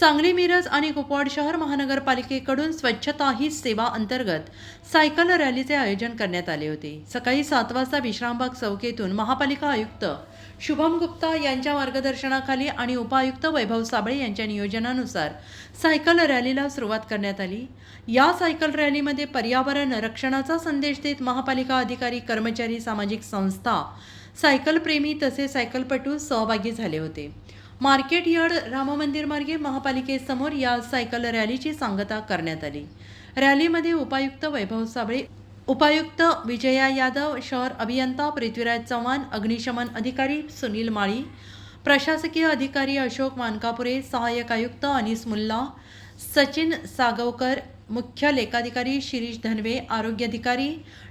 सांगली मिरज आणि कुपवाड शहर महानगरपालिकेकडून स्वच्छता ही सेवा अंतर्गत सायकल रॅलीचे आयोजन करण्यात आले होते. सकाळी सात वाजता विश्रामबाग चौकेतून महापालिका आयुक्त शुभम गुप्ता यांच्या मार्गदर्शनाखाली आणि उपायुक्त वैभव साबळे यांच्या नियोजनानुसार सायकल रॅलीला सुरुवात करण्यात आली. या सायकल रॅलीमध्ये पर्यावरण रक्षणाचा संदेश देत महापालिका अधिकारी कर्मचारी सामाजिक संस्था सायकलप्रेमी तसेच सायकलपटू सहभागी झाले होते. मार्केट यार्ड राममंदिर मार्गे महापालिकेसमोर या सायकल रॅलीची सांगता करण्यात आली. रॅलीमध्ये उपायुक्त वैभव साबळे उपायुक्त विजया यादव शहर अभियंता पृथ्वीराज चव्हाण अग्निशमन अधिकारी सुनील माळी प्रशासकीय अधिकारी अशोक मानकापुरे सहाय्यक आयुक्त अनिस मुल्ला सचिन सागवकर मुख्य लेखाधिकारी शिरीष धनवे आरोग्याधिकारी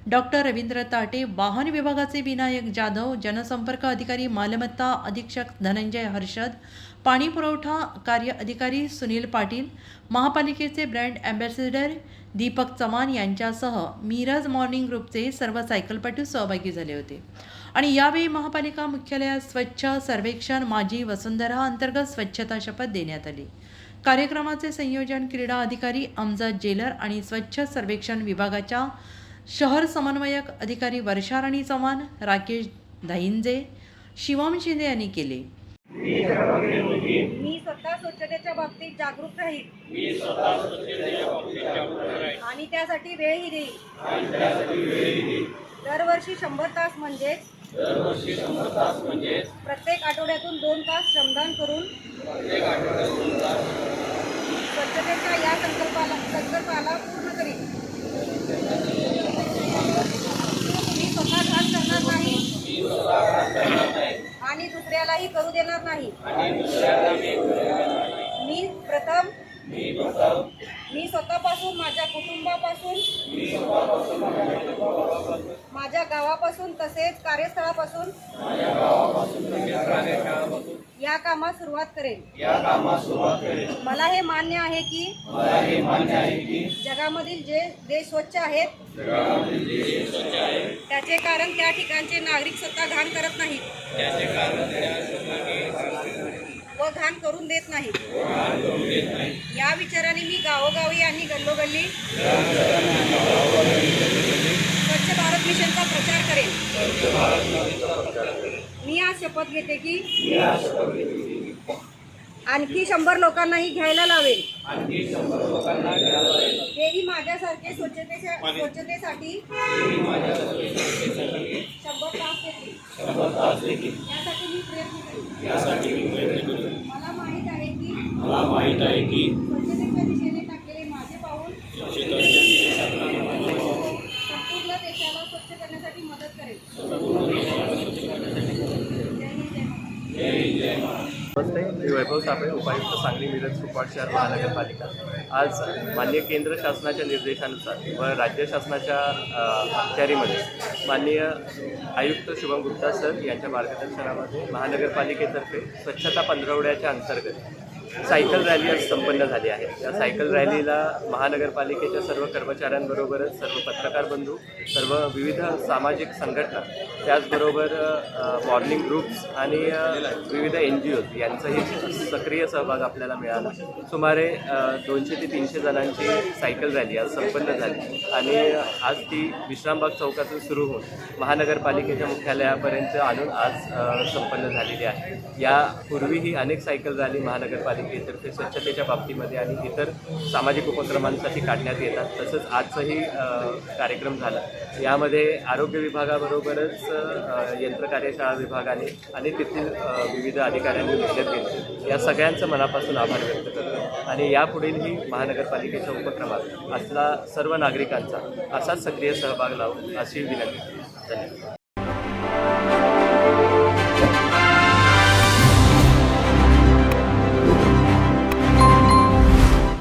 डॉक्टर रवींद्र ताटे वाहन विभागाचे विनायक जाधव जनसंपर्क अधिकारी मालमत्ता अधीक्षक धनंजय हर्षद पाणी पुरवठा कार्य अधिकारी सुनील पाटील महापालिकेचे ब्रँड अँबॅसेडर दीपक चव्हाण यांच्यासह मिरज मॉर्निंग ग्रुपचे सर्व सायकलपटू सहभागी झाले होते. आणि यावेळी महापालिका मुख्यालयात स्वच्छ सर्वेक्षण माझी वसुंधरा अंतर्गत स्वच्छता शपथ देण्यात आली. कार्यक्रमाचे संयोजन क्रीडा अधिकारी अमजद जेलर आणि स्वच्छ सर्वेक्षण विभागाच्या शहर समन्वयक अधिकारी वर्षा राणी चव्हाण राकेश धाईंजे शिवम शिंदे यांनी केले. मी स्वतः स्वच्छतेच्या बाबतीत जागरूक राहील. आणि त्यासाठी वेळही देईल. दरवर्षी शंभर तास म्हणजेच प्रत्येक आठवड्यातून दोन तास श्रमदान करून झाला पूर्ण करीन मी स्वतः घाण करणार नाही. आणि दुसऱ्यालाही करू देणार नाही. मी प्रथम मी स्वतःपासून माझ्या कुटुंबापासून माझ्या गावापासून तसेच कार्यस्थळापासून या कामास सुरुवात करेन. मला हे मान्य आहे की जगामधील जे देश स्वच्छ आहेत त्याचे कारण त्या ठिकाणचे नागरिक स्वतः घाण करत नाहीत व घाण करून देत नाहीत. या विचाराने मी गावोगावी आणि गल्लोगल्ली स्वच्छ भारत मिशनचा प्रचार करेन मी आज शपथ घेते की आणखी शंभर लोकांनाही घ्यायला लावेल. तेही माझ्यासारखे स्वच्छतेच्या स्वच्छतेसाठी शंभर तास देतील यासाठी मी प्रयत्न करेन. मला माहीत आहे की मला माहीत आहे की स्वच्छतेच्या दिशेने टाकलेले माझे पाऊल मी वैभव साबळे उपायुक्त सांगली मिरज सुपाट शहर महानगरपालिका. आज माननीय केंद्र शासनाच्या निर्देशानुसार व राज्य शासनाच्या अखत्यारीमध्ये माननीय आयुक्त शुभम गुप्ता सर यांच्या मार्गदर्शनामध्ये महानगरपालिकेतर्फे स्वच्छता पंधरवड्याच्या अंतर्गत सायकल रॅली आज संपन्न झाली आहे. या सायकल रॅलीला महानगरपालिकेच्या सर्व कर्मचाऱ्यांबरोबरच सर्व पत्रकार बंधू सर्व विविध सामाजिक संघटना त्याचबरोबर मॉर्निंग ग्रुप्स आणि विविध एन जी ओज यांचाही सक्रिय सहभाग आपल्याला मिळाला. सुमारे दोनशे ते तीनशे जणांची सायकल रॅली आज संपन्न झाली आणि आज ती विश्रामबाग चौकातून सुरू होऊन महानगरपालिकेच्या मुख्यालयापर्यंत आणून आज संपन्न झालेली आहे. यापूर्वीही अनेक सायकल रॅली महानगरपालिकेतर्फे स्वच्छतेच्या बाबतीमध्ये आणि इतर सामाजिक उपक्रमांसाठी काढण्यात येतात. तसंच आजचाही कार्यक्रम झाला. यामध्ये आरोग्य विभागाबरोबरच यंत्रकार्यशाळा विभागाने आणि तेथील विविध अधिकाऱ्यांनी मेहनत घेतली या सगळ्यांचं मनापासून आभार व्यक्त करतो. आणि यापुढीलही महानगरपालिकेच्या उपक्रमात असला सर्व नागरिकांचा असाच सक्रिय सहभाग लावून अशी विनंती. धन्यवाद.